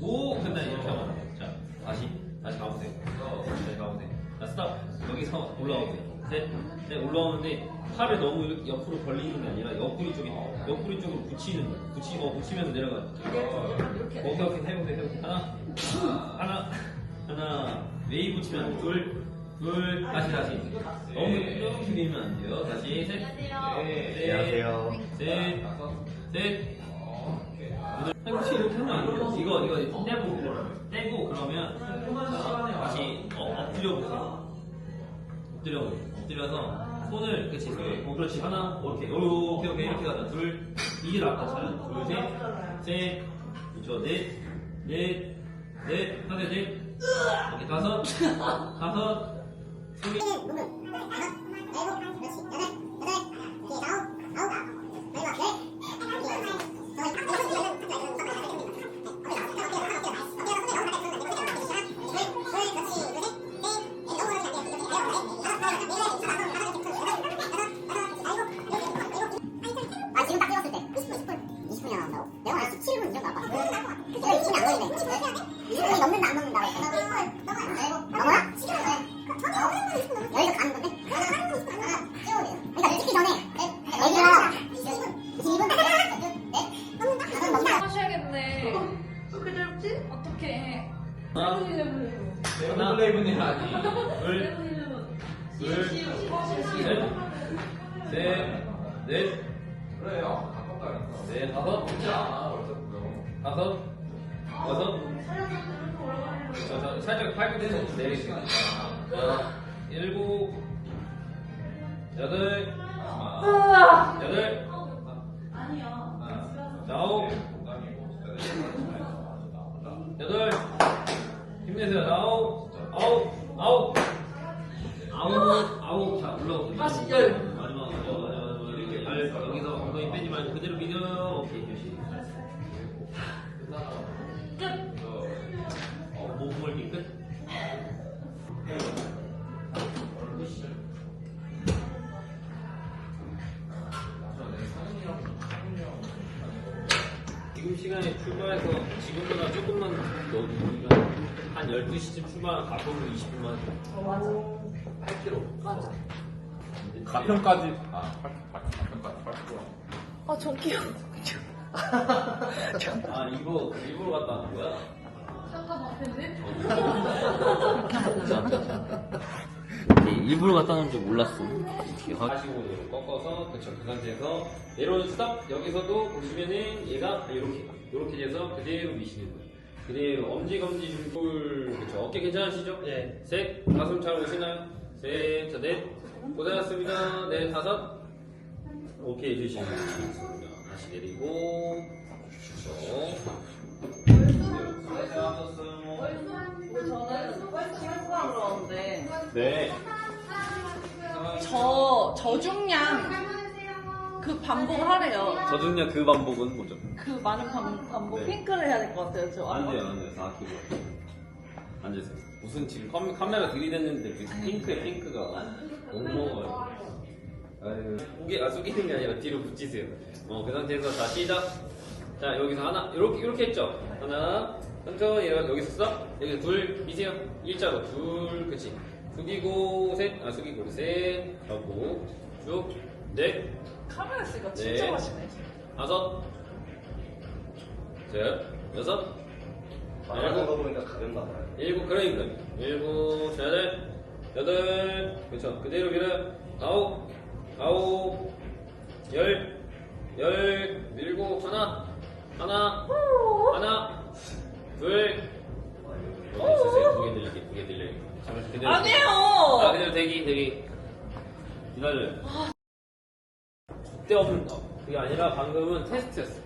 오 간다 이렇게 하면 돼. 자 다시 다시 가보세요. 다시 가보세요. 자 스탑. 여기서 올라오세요. 셋, 넷 올라오는데 팔을 너무 이렇게 옆으로 벌리는 게 아니라 옆구리 쪽에 옆구리 쪽으로 붙이는 거예요. 붙이, 어, 붙이면서 내려가 이렇게. 오케이 오케이 해보세요 해보세요. 하나 하나 하나. 웨이브 치면 둘 둘. 다시 다시. 너무 이렇게 밀면 안 돼요. 다시. 셋. 안녕하세요. 셋셋 혹시 이렇게 하면 안 돼요? 이거 이거 떼고 떼고 그러면 다시 어, 엎드려 보세요. 엎드려 보세요. 엎드려서 손을 그치 어 그렇지. 하나 이렇게 오, 오케이 오케이 이렇게 가자. 둘 이게 낫다 둘셋셋 그렇죠 넷넷넷 하나 넷. 이렇게 다섯 다섯 문문, 다섯, 일곱, 그렇지. 여덟, 여덟, 이렇게 아홉, 아홉, 마지막 열. 1분의 1하니. 둘, 둘, 셋, 넷, 넷. 그래요? 가깝다니까 네 다섯. 자 다섯 여섯. 저, 저, 살짝 8분 해서 내리시니까 일곱 여덟 아, 여덟. 아니요 아홉. 여덟. 힘내세요. 아홉. 아홉, 아홉, 아홉, 아홉. 자, 올라오세요. 다시 열. 마지막, 마지막, 마지막. 이렇게 열. 여기서 엉덩이 빼지 말고 그대로 밀어. 오케이, 휴식. 맞아. 8kg. 맞아. 가평까지. 아, 8, 8, 가평까지 8kg. 아, 저 귀여워. 아 이거 일부러 갔다 온 거야? 잠깐 앞에인데? 일부러 갖다 놓은 줄 몰랐어. 이렇게 하시고 꺾어서 그쵸 그 상태에서 내려오는 스탑 여기서도 보시면은 얘가 이렇게 이렇게 돼서 그대로 미시는 거예요. 그대로 엄지 검지 중골 그쵸 어깨 괜찮으시죠? 네. 셋 가슴 잘 오시나요? 셋, 자, 넷 고생하셨습니다. 네 다섯 오케이 해주시면 좋습니다. 다시 내리고 네. 저 저중량 그 반복을 하래요. 저중량 그 반복은 뭐죠? 그 많은 반, 반복 네. 핑크를 해야 될 것 같아요. 저 안 돼요, 안 돼요. 4kg. 앉으세요. 무슨 지금 컴, 카메라 들이댔는데 핑크에 핑크가 너무 먹어요. 아유, 쏘기, 아, 쏘기는 게 아니라 뒤로 붙이세요. 어, 그 상태에서 자, 시작. 자, 여기서 하나, 요렇게, 요렇게 했죠? 하나, 천천히, 이렇게, 여기서 써. 여기서 둘, 미세요. 일자로, 둘, 그치. 숙이고, 셋, 아, 숙이고, 셋, 하고, 쭉, 넷, 카메라 쓰기가 진짜 네. 맛있네. 다섯, 셋, 여섯, 말하는 거 보니까 가볍나 봐요. 일곱 그러니까 일곱 여덟 여덟. 그렇죠. 그대로 밀어 아홉 아홉 열 열 밀고 하나 하나 하나 둘. 고개 있으세요? 고개 들리게 고개 들리게. 잠시 그대로 아 아니에요. 그대로 대기 대기. 기다려요. 때 없는 거. 그게 아니라 방금은 테스트였어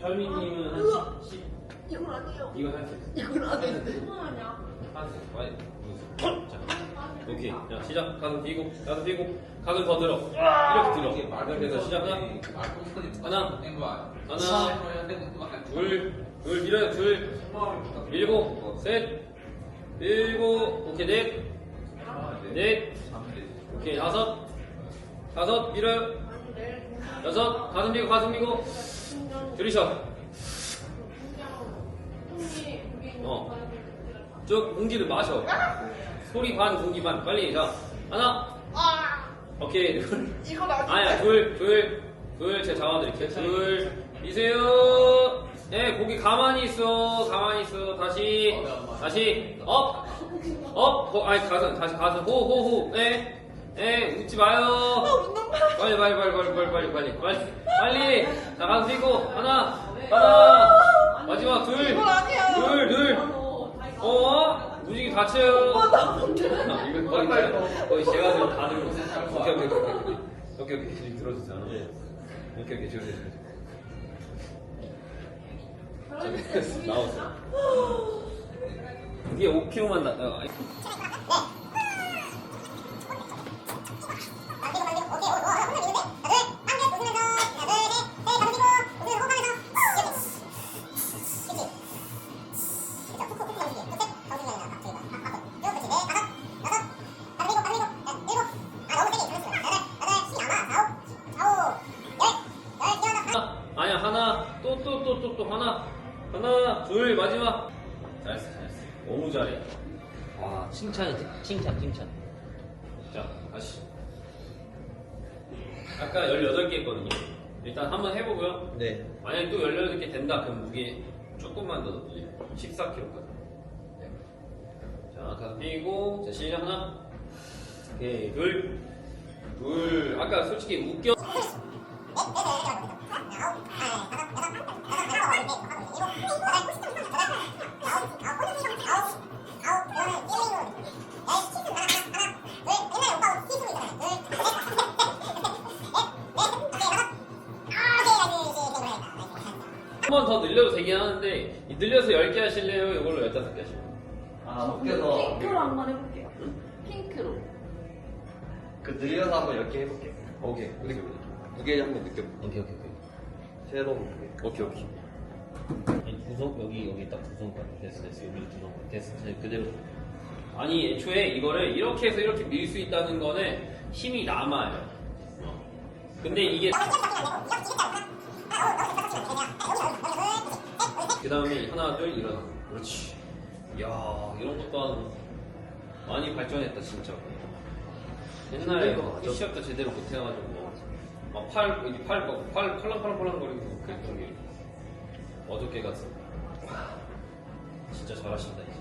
설미님은 한 10, 10 이건 아니에요. 이거 할수 있어 이건 아닌데. 할수 있어 빨리 자 오케이. 자 시작. 가슴 뒤고 가슴 뒤고 가슴 더 들어. 이렇게 들어. 그렇게 해서 시작 하나. 하나. 하나 둘, 둘 밀어요, 둘, 밀고, 셋, 밀고, 오케이, 넷, 넷, 오케이, 다섯, 다섯, 밀어요, 여섯, 가슴 밀고, 가슴 밀고, 들이셔, 어, 쭉 공기를 마셔, 소리 반, 공기 반, 빨리, 자, 하나, 오케이, 둘, 이거 나 아니야, 둘, 둘, 둘, 제가 잡아드릴게요. 둘, 미세요. 네, 고기 가만히 있어, 가만히 있어. 다시, 다시, 업, 업, 호, 아니, 가슴, 다시 가슴, 호, 호, 호. 네, 네, 웃지 마요. 빨리, 빨리, 빨리, 빨리, 빨리, 빨리, 빨리, 빨리, 빨리. 자, 가슴 펴고, 하나, 하나, 마지막, 둘. 둘, 둘. 어? 무지개 다쳐요. 이거 거의, 제가- 거의 제가 지금 다 들고. 오케이, 오케이, 오케이, 오케이. 오케이. 지금 들어주세요. 오케이, 오케이, 지금 저기 나오세요. 이게 5kg만 나, 어, 아니, 하나, 또, 또, 또, 또, 또, 하나, 하나, 둘, 마지막. 잘했어, 잘했어. 너무 잘해. 와, 칭찬이지, 칭찬, 칭찬. 자, 다시. 아까 18개 했거든요. 일단 한번 해보고요. 네. 만약에 또 18개 된다, 그럼 무게 조금만 더 늘려. 14kg까지. 네. 자, 가서 삐고, 자, 시작 하나. 오케이, 둘. 둘. 아까 솔직히 웃겨. 한 번 더 늘려도 되긴 하는데 이 늘려서 10개 하실래요? 이걸로 15개 하실래요? 아, 웃겨서 핑크로 한 번 해볼게요. 핑크로. 그 늘려서 한번 이렇게 해볼게. 오케이 오케이 무게 한번 느껴볼게. 오케이 오케이. 새로운 무게. 오케이 오케이. 이 구석 여기 여기 딱 구석까지 됐어 됐어. 여기 구석 됐어. 됐어 그대로. 아니 애초에 이거를 이렇게 해서 이렇게 밀 수 있다는 거는 힘이 남아요. 어. 근데 이게 그 다음에 하나 둘 일어나. 그렇지. 이야 이런 것도 많이 발전했다 진짜. 옛날에 맞아. 시합도 제대로 못해가지고 막 팔 이게 팔, 팔 팔랑팔랑팔랑 거리고 그랬던 게 어저께 같은 진짜 잘하신다 이제.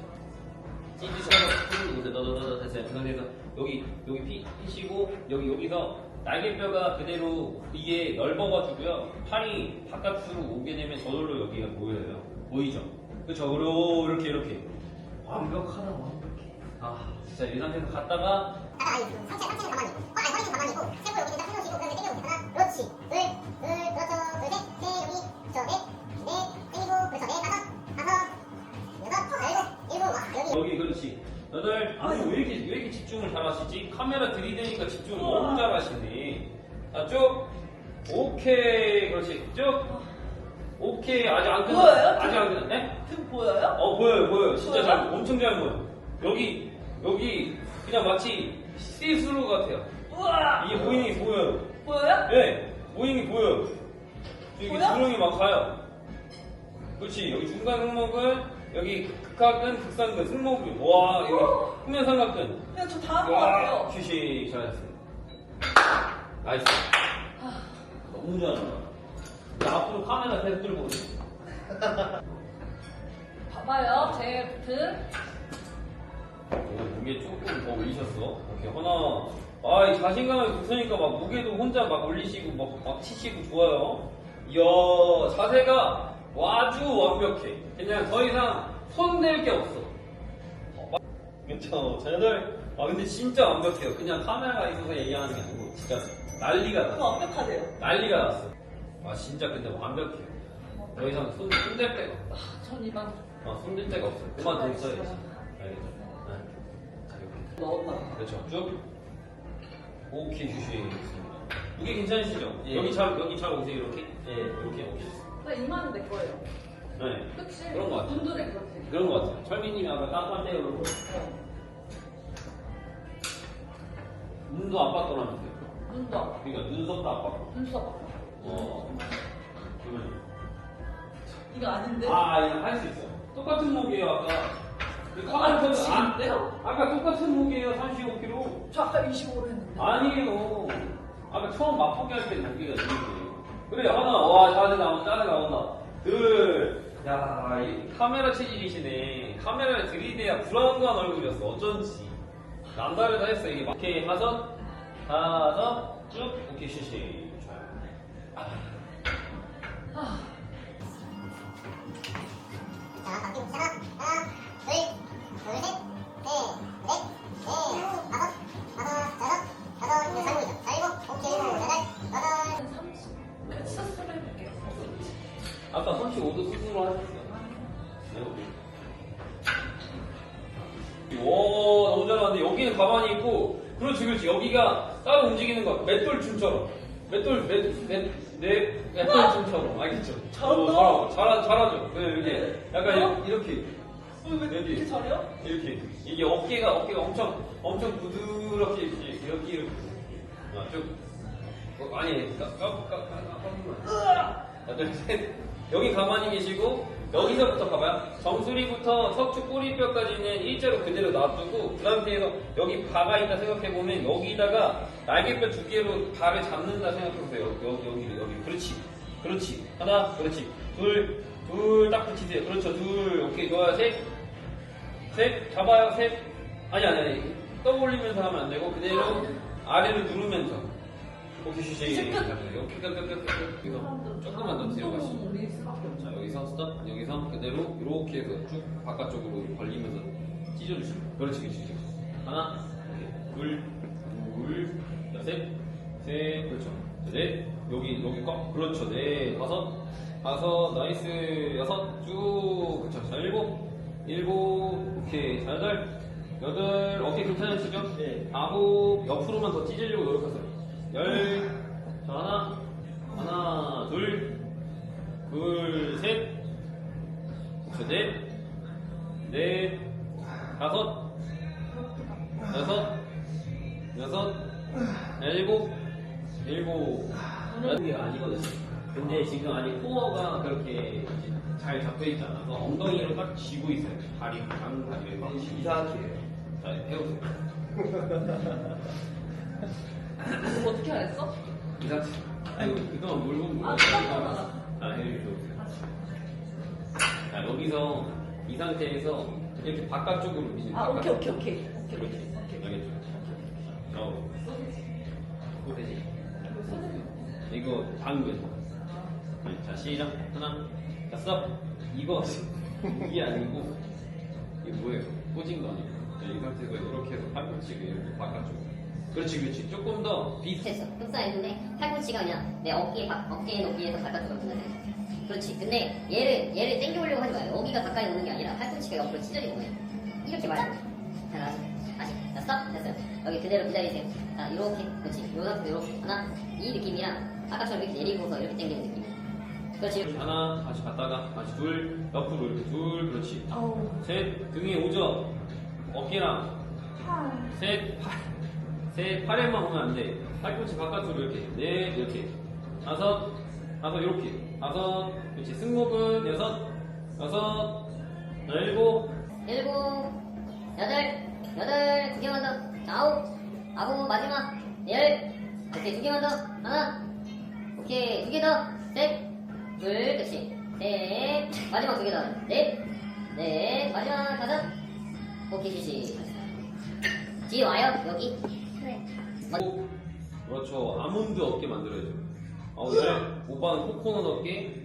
찌지셔서 이제 너너너 됐어요. 그래서 여기 여기 피, 피시고 여기 여기서 날개뼈가 그대로 이게 넓어가지고요. 팔이 바깥으로 오게 되면 저절로 여기가 보여요. 보이죠? 그쵸 이렇게 이렇게. 완벽하다 완벽해. 아 진짜 이 상태에서 갔다가 상체 상체는 가만히 있고 어, 아니 허리는 가만히 있고 세고 여기 딱 펴놓으시고 그다음에 당겨보세요 하나 그렇지. 둘둘 그렇죠. 둘셋넷 여기 그렇죠. 넷넷 당기고 그렇죠. 넷 다섯 다섯 여섯 일곱 일곱 와 여기. 여기 그렇지. 여덟. 아니 왜 이렇게 왜 이렇게 집중을 잘하시지? 카메라 들이대니까 집중을 너무 잘하시네. 자쭉. 오케이. 그렇지. 쭉. 오케이. 아직 안 끝났어 보여요? 아직 안 끝났네? 등 보여요? 어 보여요 보여요. 진짜 보여요? 잘 엄청 잘 보여 여기 여기 그냥 마치 시스루 같아요. 우와! 이게 모잉이 보여요. 보여요? 네 모잉이 보여요. 여기 보여? 주름이 막 가요. 그렇지 여기 중간 승모근 여기 극하근 극상근 승모근 와 여기 후면 삼각근. 그냥 저다한것와 같아요. 휴식 잘했어요. 나이스. 너무 잘한다. 나 앞으로 카메라 계속 들고 오네 봐봐요, 제 등. 오, 무게 조금 더 올리셨어. 오케이, 하나. 아, 이 자신감이 붙으니까 막 무게도 혼자 막 올리시고 막, 막 치시고 좋아요. 이야, 자세가 아주 완벽해. 그냥 더 이상 손댈 게 없어. 그쵸, 저들. 아, 근데 진짜 완벽해요. 그냥 카메라가 있어서 얘기하는 게 아니고, 진짜 난리가 났어. 완벽하대요. 난리가 났어. 아, 진짜 근데 완벽해요. 더 이상 손, 손댈 데가 없다. 전 이만 아, 손댈 데가 없어. 그만 돈 써야지. 네. 자, 이렇게. 넣었나? 그렇죠. 쭉. 오케이, 휴식. 있습니다. 무게 괜찮으시죠? 예. 여기 잘 여기 잘 오세요 이렇게. 예. 이렇게 오케이. 나 이만은 내 거예요. 네. 그치? 그런 거 같아. 눈도 내 거지. 그런 거 같아요. 철민님이 아까 그러고 어. 눈도 안 빠떠나면서요. 눈도 아파. 그러니까 눈썹도 안 빠떠. 눈썹 아파. 어. 그러면 이거 아닌데? 아, 이거 할 수 있어요. 똑같은 무게예요 아까. 그 카메라 켜도 안 돼요? 아까 똑같은 무게예요 35kg. 저 아까 25로 했는데. 아니에요. 아까 처음 맛보기 할 때 무게가 이렇게. 그래 하나 와 자세 나온다 자세 나온다. 둘. 야, 이 카메라 체질이시네. 카메라를 들이대야 불안한 얼굴이었어. 어쩐지. 남다르다 했어. 이게 막. 오케이, 다섯. 다섯. 쭉. 오케이, 쉬쉬. 좋아요. 아, 35도 스스로 하셨어요. 네, 오, 너무 잘하는데 여기는 가만히 있고, 그렇지, 그렇지. 여기가 따로 움직이는 거. 맷돌 춤처럼. 맷돌, 맷, 맷, 네, 맷돌 춤처럼. 알겠죠? 잘한다. 어, 잘하, 잘하죠. 네, 이렇게. 약간 어? 이렇게. 왜. 이렇게 잘해요? 이렇게. 이게 어깨가, 어깨가 엄청, 엄청 부드럽게, 이렇게, 이렇게, 이렇게. 아, 쭉. 어, 아니, 까, 까, 까, 까, 까, 으아! 둘, 셋. 여기 가만히 계시고 여기서부터 봐봐요. 정수리부터 척추 꼬리뼈까지는 일자로 그대로 놔두고 그 상태에서 여기 바가 있다 생각해보면 여기다가 날개뼈 두 개로 발을 잡는다 생각해보세요. 여기, 여기, 여기. 그렇지. 그렇지. 하나, 그렇지. 둘, 둘 딱 붙이세요. 그렇죠. 둘, 오케이. 좋아요. 셋. 셋. 잡아요. 셋. 아니, 아니, 아니. 떠올리면서 하면 안 되고 그대로 아래를 누르면서. 끝, 끝. 여기서 조금만 더 뒤로 가시죠. 자 여기서 스톱 여기서 그대로 이렇게 해서 쭉 바깥쪽으로 벌리면서 찢어주시면. 그렇지 그렇지 그렇지. 하나 둘둘 셋 셋 그렇죠. 넷 여기 여기 꽉. 그렇죠. 네 다섯 다섯 나이스. 여섯 쭉. 그렇죠. 자 일곱 일곱 오케이. 자 여덟 여덟 어깨 괜찮으시죠? 네. 아홉 옆으로만 더 찢으려고 노력하세요 열 자 하나 하나 둘 둘, 셋, 그렇죠, 넷, 넷, 다섯, 여섯, 여섯, 일곱, 일곱. 이게 아니거든요. 근데 지금 아직 코어가 그렇게 잘 잡혀 있지 않아서 엉덩이로 딱 쥐고 있어요. 다리, 양 다리를 막. 이상하게 해요. 자, 해보세요. 어떻게 하랬어? 이 상태. 아이고, 그동안 뭘 보는 거야? 아. 자, 해보세요. 자, 여기서 이 상태에서 이렇게 바깥쪽으로 미신 아, 오케이, 오케이, 오케이. 오케이, 그렇지. 오케이. 알겠죠? 어, 소세지. 이거 당근. 네, 자, 시작. 하나, 자, 써. 이거, 이게 아니고, 이게 뭐예요? 꽂은 거 아니고. 네, 이 상태에서 이렇게 해서 팔꿈치가 이렇게 바깥쪽으로. 그렇지, 그렇지. 조금 더 비슷. 됐어. 흡사했는데 팔꿈치가 그냥 내 어깨 바, 어깨 높이에서 바깥쪽으로 붙는 거 그렇지. 근데 얘를 얘를 당겨오려고 하지 마요. 여기가 가까이 오는 게 아니라 팔꿈치가 옆으로 찢어지는 거예요. 이렇게 말고. 자 다시 다시. 자 스톱 됐어요. 여기 그대로 기다리세요. 자 이렇게 그렇지. 요 상태로 이렇게 하나 이 느낌이랑 아까처럼 이렇게 내리고서 이렇게 당기는 느낌. 그렇지. 하나, 다시 갔다가, 다시 둘, 옆으로 이렇게 둘, 그렇지. 아우. 셋, 등에 오죠. 어깨랑 셋, 팔. 셋, 팔에만 오면 안 돼. 팔꿈치 바깥으로 이렇게. 넷, 이렇게. 다섯, 다섯, 이렇게. 다섯, 그렇지. 승모근, 여섯, 여섯, 일곱, 일곱 여덟 여덟 두 개만 더. 자, 아홉 아홉 마지막 열. 오케이 두 개만 더. 하나. 오케이 두 개 더. 셋. 둘 그렇지. 셋. 마지막 두 개 더. 넷. 넷. 마지막 다섯. 오케이 지시. 뒤에 와요 여기. 오, 그렇죠. 아몬드 어깨 만들어야죠. 아홉, 열. 오빠는 코코넛 어깨.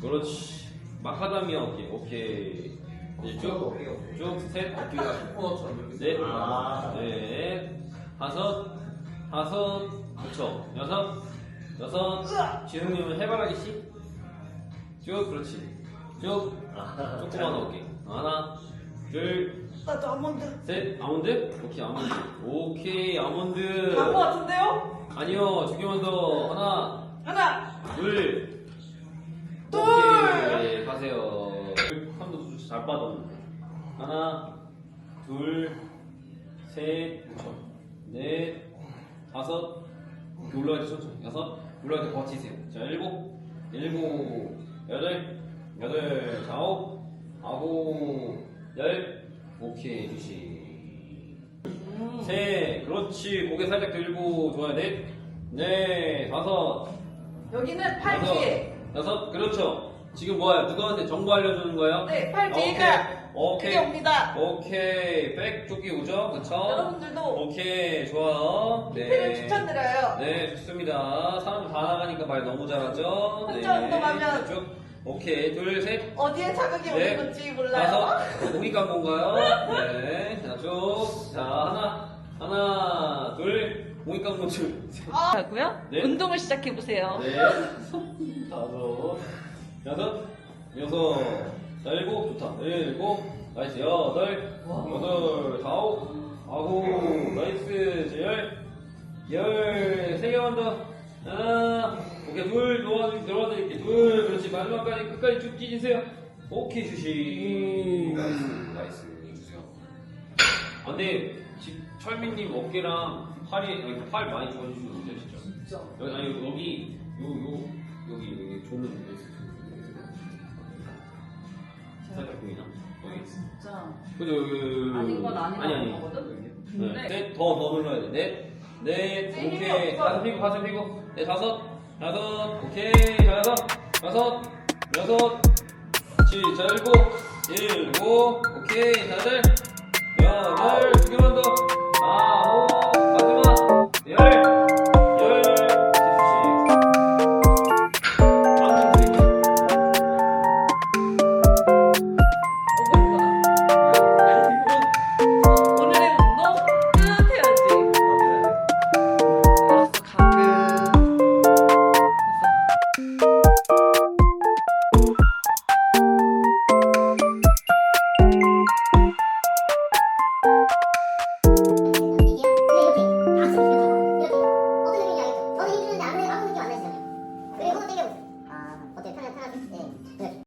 그렇지. 마카다미아 어깨. 오케이. 이제 쭉, 쭉, 셋, 어깨가 코코넛처럼 이렇게 넷, 아. 넷, 다섯, 다섯, 그렇죠. 여섯, 여섯. 지승님은 해바라기 씨. 쭉, 그렇지. 쭉, 조그만 어깨. 하나, 둘, 나도 아몬드. 셋. 아몬드? 오케이, 아몬드. 오케이, 아몬드. 간거 같은데요? 아니요, 두 개만 더. 하나, 하나, 둘. 둘. 오케이, 가세요. 한도 잘 빠졌는데. 하나, 둘, 셋, 넷, 다섯. 이렇게 올라갈 때 천천히. 여섯. 올라갈 때 버티세요. 자, 일곱, 일곱, 여덟, 여덟, 자, 아홉, 아홉, 열. 오케이, 주시. 셋, 그렇지. 고개 살짝 들고 좋아요. 넷, 넷, 다섯, 여기는 팔 뒤에. 여섯, 여섯, 그렇죠. 지금 뭐예요? 누구한테 정보 알려주는 거예요? 네, 팔 뒤에가 오케이, 크게 옵니다. 오케이, 백 쪽이 오죠, 그쵸? 여러분들도 오케이, 좋아요. 피를 추천드려요. 네, 좋습니다. 사람 다 나가니까 말 너무 잘하죠? 네. 혼자 운동하면 쭉. 오케이, 둘, 셋, 어디에 자극이 네. 오는 건지 몰라요. 다섯, 공이 깐 건가요? 네, 자, 쭉. 자, 하나, 하나, 둘, 공이 깐 건줄. 하고요. 네. 운동을 시작해 보세요. 네, 다섯, 여섯, 여섯, 자, 일곱, 좋다. 일곱, 나이스, 여덟, 여덟, 아홉, 아홉, 나이스, 자, 열, 열, 세 개만 더. 하나, 오케이, 둘, 도와드, 도와드릴게. 둘, 그렇지. 마지막까지 끝까지 쭉 뛰세요. 오케이, 주시. 나이스, 주세요. 아, 근데, 지, 철민님 어깨랑 팔이, 아니, 팔 많이 좋아지시는데, 진짜. 진짜. 여기 아니 여기 요요 여기 여기 조는 데 있어. 살짝 보이나? 여기. 진짜. 그죠 여기. 아닌 건 아니라고 아니 아니. 하거든? 네. 넷, 더, 더 눌러야 돼. 넷, 넷, 네, 힘이 오케이. 없어. 가슴 피고, 가슴 피고. 네, 다섯, 다섯, 오케이. 자, 여섯, 여섯, 여섯, 칠, 자, 일곱, 일곱, 오케이. 자, 여덟, 여덟, 두 개만 더. 아홉,